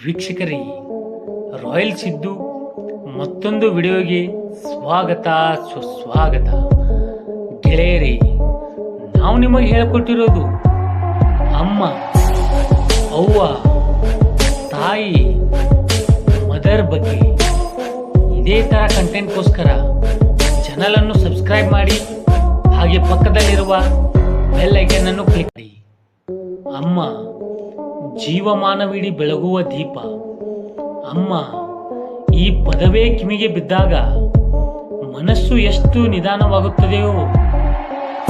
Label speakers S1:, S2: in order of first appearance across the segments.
S1: ವೀಕ್ಷಕರೇ, ರಾಯಲ್ ಸಿದ್ದು ಮತ್ತೊಂದು ವಿಡಿಯೋಗೆ ಸ್ವಾಗತ, ಸುಸ್ವಾಗತ. ಗೆಳೆಯರೇ, ನಾವು ನಿಮಗೆ ಹೇಳಿಕೊಟ್ಟಿರೋದು ಅಮ್ಮ, ಅವ್ವ, ತಾಯಿ, ಮದರ್ ಬಗ್ಗೆ. ಇದೇ ಥರ ಕಂಟೆಂಟ್ಗೋಸ್ಕರ ಚಾನಲನ್ನು ಸಬ್ಸ್ಕ್ರೈಬ್ ಮಾಡಿ, ಹಾಗೆ ಪಕ್ಕದಲ್ಲಿರುವ ಬೆಲ್ ಐಕನ್ ಅನ್ನು ಕ್ಲಿಕ್ ಮಾಡಿ. ಅಮ್ಮ ಜೀವಮಾನವಿಡೀ ಬೆಳಗುವ ದೀಪ. ಅಮ್ಮ, ಈ ಪದವೇ ಕಿಮಿಗೆ ಬಿದ್ದಾಗ ಮನಸ್ಸು ಎಷ್ಟು ನಿಧಾನವಾಗುತ್ತದೆಯೋ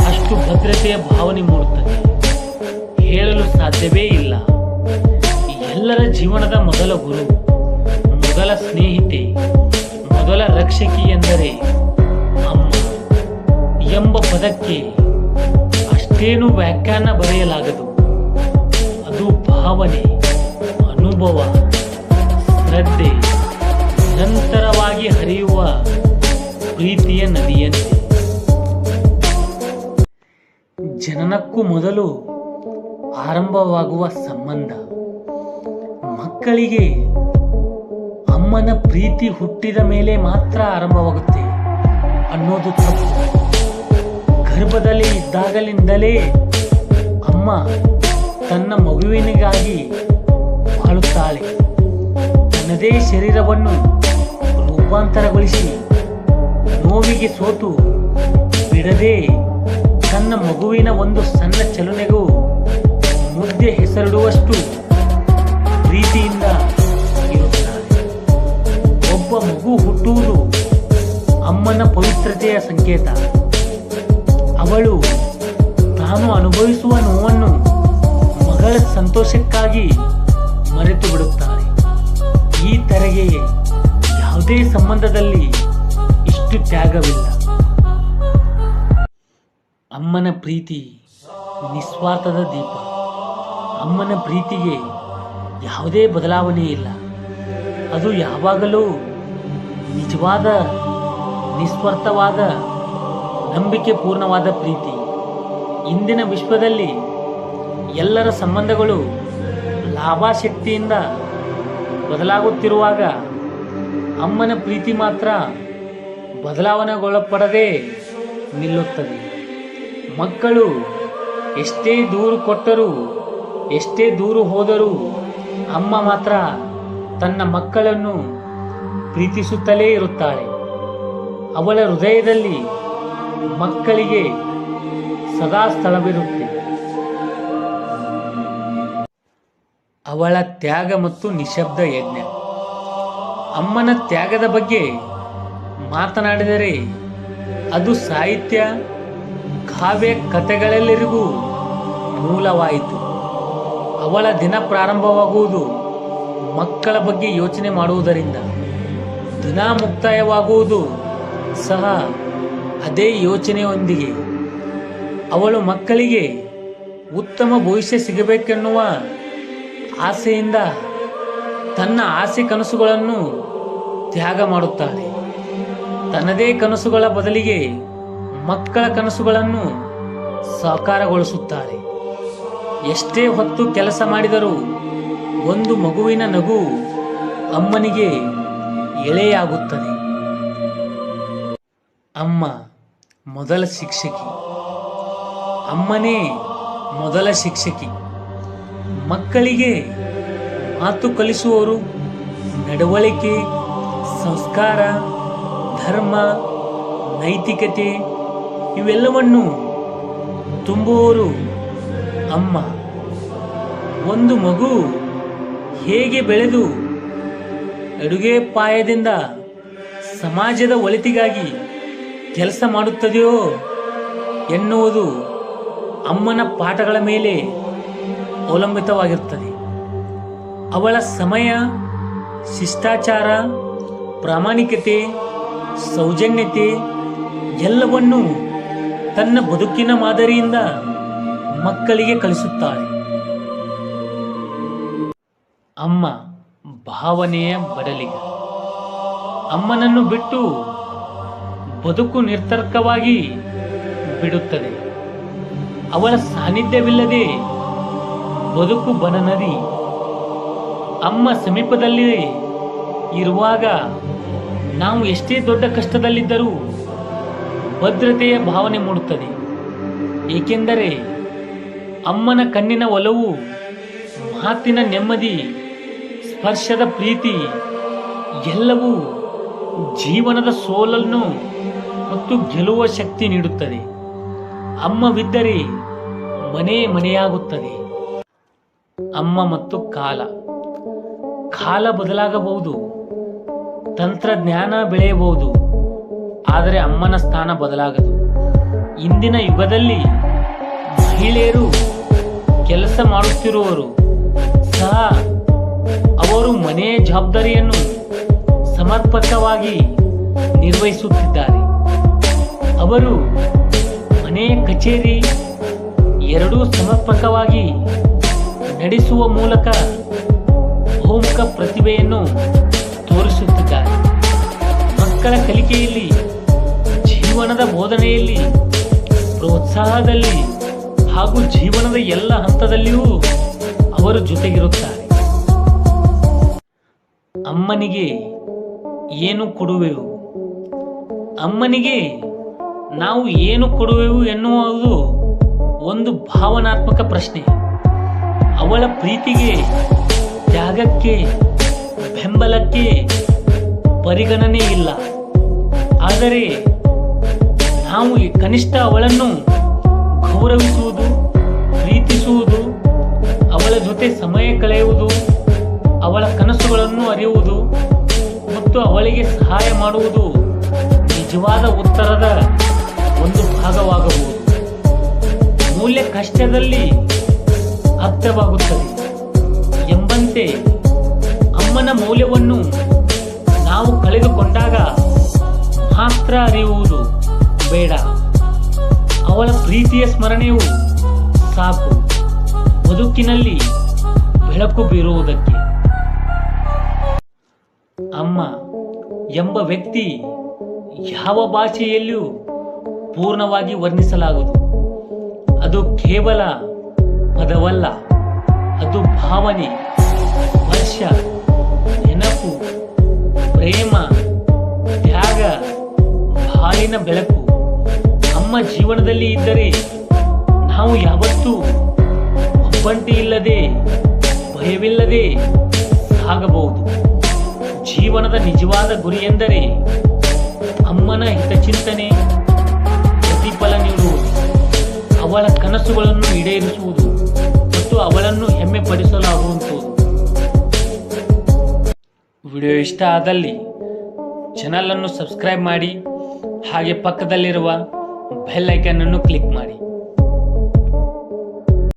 S1: ಅಷ್ಟು ಭದ್ರತೆಯ ಭಾವನೆ ಮೂಡುತ್ತದೆ. ಹೇಳಲು ಸಾಧ್ಯವೇ ಇಲ್ಲ. ಎಲ್ಲರ ಜೀವನದ ಮೊದಲ ಗುರು, ಮೊದಲ ಸ್ನೇಹಿತೆ, ಮೊದಲ ರಕ್ಷಕಿ ಎಂದರೆ ಅಮ್ಮ ಎಂಬ ಪದಕ್ಕೆ ಅಷ್ಟೇನು ವ್ಯಾಖ್ಯಾನ ಬರೆಯಲಾಗದು. ಭಾವನೆ, ಅನುಭವ, ಶ್ರದ್ಧೆ ನಿರಂತರವಾಗಿ ಹರಿಯುವ ಪ್ರೀತಿಯ ನದಿಯಂತೆ. ಜನನಕ್ಕೂ ಮೊದಲು ಆರಂಭವಾಗುವ ಸಂಬಂಧ. ಮಕ್ಕಳಿಗೆ ಅಮ್ಮನ ಪ್ರೀತಿ ಹುಟ್ಟಿದ ಮೇಲೆ ಮಾತ್ರ ಆರಂಭವಾಗುತ್ತೆ ಅನ್ನೋದು ತಪ್ಪು. ಗರ್ಭದಲ್ಲಿ ಇದ್ದಾಗಲಿಂದಲೇ ಅಮ್ಮ ತನ್ನ ಮಗುವಿನಿಗಾಗಿ ಬಾಳುತ್ತಾಳೆ ತನ್ನದೇ ಶರೀರವನ್ನು ರೂಪಾಂತರಗೊಳಿಸಿ ನೋವಿಗೆ ಸೋತು ಬಿಡದೆ ತನ್ನ ಮಗುವಿನ ಒಂದು ಸಣ್ಣ ಚಲನೆಗೂ ಮುದ್ದೆ ಹೆಸರಿಡುವಷ್ಟು ಪ್ರೀತಿಯಿಂದ ಇರುತ್ತಾಳೆ. ಒಬ್ಬ ಮಗು ಹುಟ್ಟುವುದು ಅಮ್ಮನ ಪವಿತ್ರತೆಯ ಸಂಕೇತ. ಅವಳು ತಾನು ಅನುಭವಿಸುವ ನೋವನ್ನು ಮಗಳ ಸಂತೋಷಕ್ಕಾಗಿ ಮರೆತು ಬಿಡುತ್ತಾರೆ. ಈ ತೆರೆಗೆ ಯಾವುದೇ ಸಂಬಂಧದಲ್ಲಿ ಇಷ್ಟು ತ್ಯಾಗವಿಲ್ಲ. ಅಮ್ಮನ ಪ್ರೀತಿ ನಿಸ್ವಾರ್ಥದ ದೀಪ. ಅಮ್ಮನ ಪ್ರೀತಿಗೆ ಯಾವುದೇ ಬದಲಾವಣೆ ಇಲ್ಲ. ಅದು ಯಾವಾಗಲೂ ನಿಜವಾದ, ನಿಸ್ವಾರ್ಥವಾದ ನಂಬಿಕೆ ಪೂರ್ಣವಾದ ಪ್ರೀತಿ. ಇಂದಿನ ವಿಶ್ವದಲ್ಲಿ ಎಲ್ಲರ ಸಂಬಂಧಗಳು ಲಾಭಾಶಕ್ತಿಯಿಂದ ಬದಲಾಗುತ್ತಿರುವಾಗ ಅಮ್ಮನ ಪ್ರೀತಿ ಮಾತ್ರ ಬದಲಾವಣೆಗೊಳಪಡದೆ ನಿಲ್ಲುತ್ತದೆ. ಮಕ್ಕಳು ಎಷ್ಟೇ ದೂರು ಕೊಟ್ಟರೂ, ಎಷ್ಟೇ ದೂರು ಹೋದರೂ ಅಮ್ಮ ಮಾತ್ರ ತನ್ನ ಮಕ್ಕಳನ್ನು ಪ್ರೀತಿಸುತ್ತಲೇ ಇರುತ್ತಾಳೆ. ಅವಳ ಹೃದಯದಲ್ಲಿ ಮಕ್ಕಳಿಗೆ ಸದಾ ಸ್ಥಳವಿರುತ್ತೆ. ಅವಳ ತ್ಯಾಗ ಮತ್ತು ನಿಶಬ್ದ ಯಜ್ಞ. ಅಮ್ಮನ ತ್ಯಾಗದ ಬಗ್ಗೆ ಮಾತನಾಡಿದರೆ ಅದು ಸಾಹಿತ್ಯ, ಕಾವ್ಯ ಕಥೆಗಳೆಲ್ಲರಿಗೂ ಮೂಲವಾಯಿತು. ಅವಳ ದಿನ ಪ್ರಾರಂಭವಾಗುವುದು ಮಕ್ಕಳ ಬಗ್ಗೆ ಯೋಚನೆ ಮಾಡುವುದರಿಂದ. ದಿನ ಮುಕ್ತಾಯವಾಗುವುದು ಸಹ ಅದೇ ಯೋಚನೆಯೊಂದಿಗೆ. ಅವಳು ಮಕ್ಕಳಿಗೆ ಉತ್ತಮ ಭವಿಷ್ಯ ಸಿಗಬೇಕೆನ್ನುವ ಆಸೆಯಿಂದ ತನ್ನ ಆಸೆ ಕನಸುಗಳನ್ನು ತ್ಯಾಗ ಮಾಡುತ್ತಾಳೆ. ತನ್ನದೇ ಕನಸುಗಳ ಬದಲಿಗೆ ಮಕ್ಕಳ ಕನಸುಗಳನ್ನು ಸಾಕಾರಗೊಳಿಸುತ್ತಾರೆ ಎಷ್ಟೇ ಹೊತ್ತು ಕೆಲಸ ಮಾಡಿದರೂ ಒಂದು ಮಗುವಿನ ನಗು ಅಮ್ಮನಿಗೆ ಎಳೆಯಾಗುತ್ತದೆ. ಅಮ್ಮ ಮೊದಲ ಶಿಕ್ಷಕಿ. ಅಮ್ಮನೇ ಮೊದಲ ಶಿಕ್ಷಕಿ. ಮಕ್ಕಳಿಗೆ ಮಾತು ಕಲಿಸುವವರು, ನಡವಳಿಕೆ, ಸಂಸ್ಕಾರ, ಧರ್ಮ, ನೈತಿಕತೆ, ಇವೆಲ್ಲವನ್ನು ತುಂಬುವವರು ಅಮ್ಮ. ಒಂದು ಮಗು ಹೇಗೆ ಬೆಳೆದು ಅಡುಗೆ ಪಾಯದಿಂದ ಸಮಾಜದ ಒಳಿತಿಗಾಗಿ ಕೆಲಸ ಮಾಡುತ್ತದೆಯೋ ಎನ್ನುವುದು ಅಮ್ಮನ ಪಾಠಗಳ ಮೇಲೆ ಅವಲಂಬಿತವಾಗಿರುತ್ತದೆ. ಅವಳ ಸಮಯ, ಶಿಷ್ಟಾಚಾರ, ಪ್ರಾಮಾಣಿಕತೆ, ಸೌಜನ್ಯತೆ ಎಲ್ಲವನ್ನೂ ತನ್ನ ಬದುಕಿನ ಮಾದರಿಯಿಂದ ಮಕ್ಕಳಿಗೆ ಕಲಿಸುತ್ತಾಳೆ ಅಮ್ಮ ಭಾವನೆಯ ಬಡಲಿಗ. ಅಮ್ಮನನ್ನು ಬಿಟ್ಟು ಬದುಕು ನಿರ್ತರ್ಕವಾಗಿ ಬಿಡುತ್ತದೆ. ಅವಳ ಸಾನ್ನಿಧ್ಯವಿಲ್ಲದೆ ಬದುಕು ಬನನದಿ ಅಮ್ಮ ಸಮೀಪದಲ್ಲಿ ಇರುವಾಗ ನಾವು ಎಷ್ಟೇ ದೊಡ್ಡ ಕಷ್ಟದಲ್ಲಿದ್ದರೂ ಭದ್ರತೆಯ ಭಾವನೆ ಮೂಡುತ್ತದೆ. ಏಕೆಂದರೆ ಅಮ್ಮನ ಕಣ್ಣಿನ ಒಲವು, ಮಾತಿನ ನೆಮ್ಮದಿ, ಸ್ಪರ್ಶದ ಪ್ರೀತಿ ಎಲ್ಲವೂ ಜೀವನದ ಸೋಲನ್ನು ಮತ್ತು ಗೆಲ್ಲುವ ಶಕ್ತಿ ನೀಡುತ್ತದೆ. ಅಮ್ಮವಿದ್ದರೆ ಮನೆ ಮನೆಯಾಗುತ್ತದೆ. ಅಮ್ಮ ಮತ್ತು ಕಾಲ. ಕಾಲ ಬದಲಾಗಬಹುದು. ತಂತ್ರಜ್ಞಾನ ಬೆಳೆಯಬಹುದು. ಆದರೆ ಅಮ್ಮನ ಸ್ಥಾನ ಬದಲಾಗದು. ಇಂದಿನ ಯುಗದಲ್ಲಿ ಮಹಿಳೆಯರು ಕೆಲಸ ಮಾಡುತ್ತಿರುವವರು ಸಹ ಅವರು ಮನೆಯ ಜವಾಬ್ದಾರಿಯನ್ನು ಸಮರ್ಪಕವಾಗಿ ನಿರ್ವಹಿಸುತ್ತಿದ್ದಾರೆ. ಅವರು ಮನೆಯ ಕಚೇರಿ ಎರಡೂ ಸಮರ್ಪಕವಾಗಿ ನಡೆಸುವ ಮೂಲಕ ಬಹುಮುಖ ಪ್ರತಿಭೆಯನ್ನು ತೋರಿಸುತ್ತಿದ್ದಾರೆ. ಮಕ್ಕಳ ಕಲಿಕೆಯಲ್ಲಿ, ಜೀವನದ ಬೋಧನೆಯಲ್ಲಿ, ಪ್ರೋತ್ಸಾಹದಲ್ಲಿ ಹಾಗೂ ಜೀವನದ ಎಲ್ಲ ಹಂತದಲ್ಲಿಯೂ ಅವರು ಜೊತೆಗಿರುತ್ತಾರೆ. ಅಮ್ಮನಿಗೆ ಏನು ಕೊಡುವೆವು? ಅಮ್ಮನಿಗೆ ನಾವು ಏನು ಕೊಡುವೆವು ಎನ್ನುವುದು ಒಂದು ಭಾವನಾತ್ಮಕ ಪ್ರಶ್ನೆ. ಅವಳ ಪ್ರೀತಿಗೆ, ತ್ಯಾಗಕ್ಕೆ, ಬೆಂಬಲಕ್ಕೆ ಪರಿಗಣನೆ ಇಲ್ಲ. ಆದರೆ ನಾವು ಕನಿಷ್ಠ ಅವಳನ್ನು ಗೌರವಿಸುವುದು, ಪ್ರೀತಿಸುವುದು, ಅವಳ ಜೊತೆ ಸಮಯ ಕಳೆಯುವುದು, ಅವಳ ಕನಸುಗಳನ್ನು ಅರಿಯುವುದು ಮತ್ತು ಅವಳಿಗೆ ಸಹಾಯ ಮಾಡುವುದು ನಿಜವಾದ ಉತ್ತರದ ಒಂದು ಭಾಗವಾಗಬಹುದು. ಮೂಲ್ಯ ಕಷ್ಟದಲ್ಲಿ ಅರ್ಥವಾಗುತ್ತದೆ ಎಂಬಂತೆ ಅಮ್ಮನ ಮೌಲ್ಯವನ್ನು ನಾವು ಕಳೆದುಕೊಂಡಾಗ ಮಾತ್ರ ಅರಿಯುವುದು ಬೇಡ. ಅವಳ ಪ್ರೀತಿಯ ಸ್ಮರಣೆಯು ಸಾಕು. ಬದುಕಿನಲ್ಲಿ ಬೆಳಕು ಬೀರುವುದಕ್ಕೆ. ಅಮ್ಮ ಎಂಬ ವ್ಯಕ್ತಿ ಯಾವ ಭಾಷೆಯಲ್ಲಿಯೂ ಪೂರ್ಣವಾಗಿ ವರ್ಣಿಸಲಾಗದು ಅದು ಕೇವಲ ಪದವಲ್ಲ, ಅದು ಭಾವನೆ ವರ್ಷ ನೆನಪು, ಪ್ರೇಮ, ತ್ಯಾಗ ಬಾಳಿನ ಬೆಳಕು. ನಮ್ಮ ಜೀವನದಲ್ಲಿ ಇದ್ದರೆ ನಾವು ಯಾವತ್ತೂ ಒಬ್ಬಂಟಿ ಇಲ್ಲದೆ, ಭಯವಿಲ್ಲದೆ ಸಾಗಬಹುದು. ಜೀವನದ ನಿಜವಾದ ಗುರಿ ಎಂದರೆ ಅಮ್ಮನ ಹಿತಚಿಂತನೆ. ಅವಳ ಕನಸುಗಳನ್ನು ಈಡೇರಿಸುವುದು ಮತ್ತು ಅವಳನ್ನು ಹೆಮ್ಮೆ ಪಡಿಸಲಾಗುವಂತು ವಿಡಿಯೋ ಇಷ್ಟ ಆದಲ್ಲಿ ಚಾನಲನ್ನು ಸಬ್ಸ್ಕ್ರೈಬ್ ಮಾಡಿ ಹಾಗೆ ಪಕ್ಕದಲ್ಲಿರುವ ಬೆಲ್ ಐಕನ್ ಅನ್ನು ಕ್ಲಿಕ್ ಮಾಡಿ.